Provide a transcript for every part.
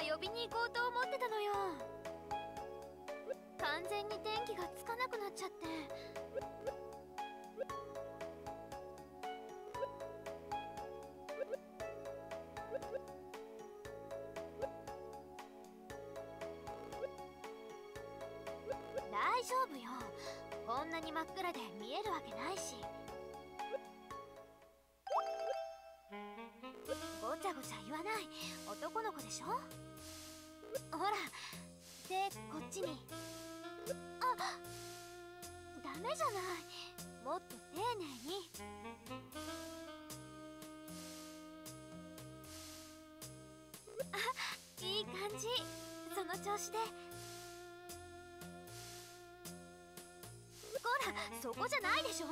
呼びに行こうと思ってたのよ。完全に電気がつかなくなっちゃって。大丈夫よ。こんなに真っ暗で見えるわけないし。ごちゃごちゃ言わない。男の子でしょ？らでこっちに。あダメじゃない。もっと丁寧に。あいい感じ。その調子で。ほらそこじゃないでしょ。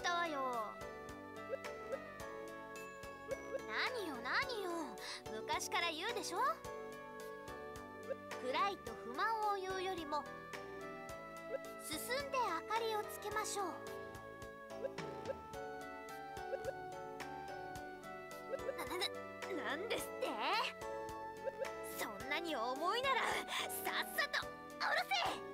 したわよ。何よ何よ。昔から言うでしょ？暗いと不満を言うよりも進んで明かりをつけましょう。なななんですって？そんなに重いならさっさと下ろせ！